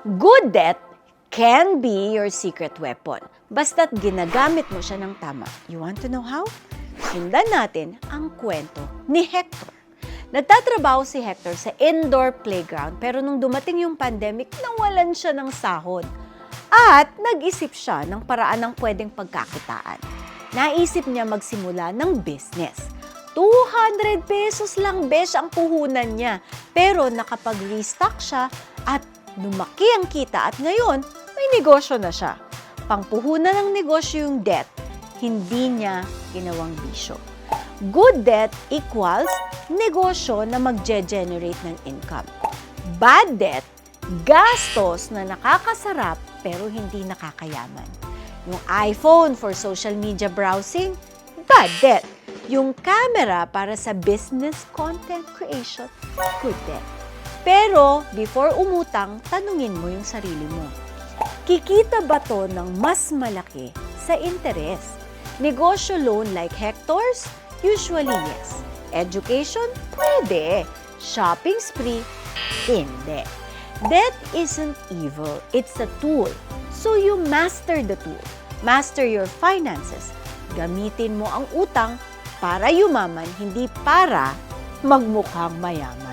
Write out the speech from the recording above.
Good debt can be your secret weapon. Basta't ginagamit mo siya ng tama. You want to know how? Sundan natin ang kwento ni Hector. Nagtatrabaho si Hector sa indoor playground pero nung dumating yung pandemic, nawalan siya ng sahod. At nag-isip siya ng paraan ng pwedeng pagkakitaan. Naisip niya magsimula ng business. 200 pesos lang besh ang puhunan niya. Pero nakapag-restock siya at lumaki ang kita at ngayon may negosyo na siya. Pangpuhunan ng negosyo yung debt, hindi niya ginawang bisyo. Good debt equals negosyo na magge-generate ng income. Bad debt, gastos na nakakasarap pero hindi nakakayaman. Yung iPhone for social media browsing, bad debt. Yung camera para sa business content creation, good debt. Pero before umutang, tanungin mo yung sarili mo. Kikita ba to ng mas malaki sa interest? Negosyo loan like Hector's? Usually yes. Education? Pwede. Shopping spree? Hindi. Debt isn't evil. It's a tool. So you master the tool. Master your finances. Gamitin mo ang utang para yumaman, hindi para magmukhang mayaman.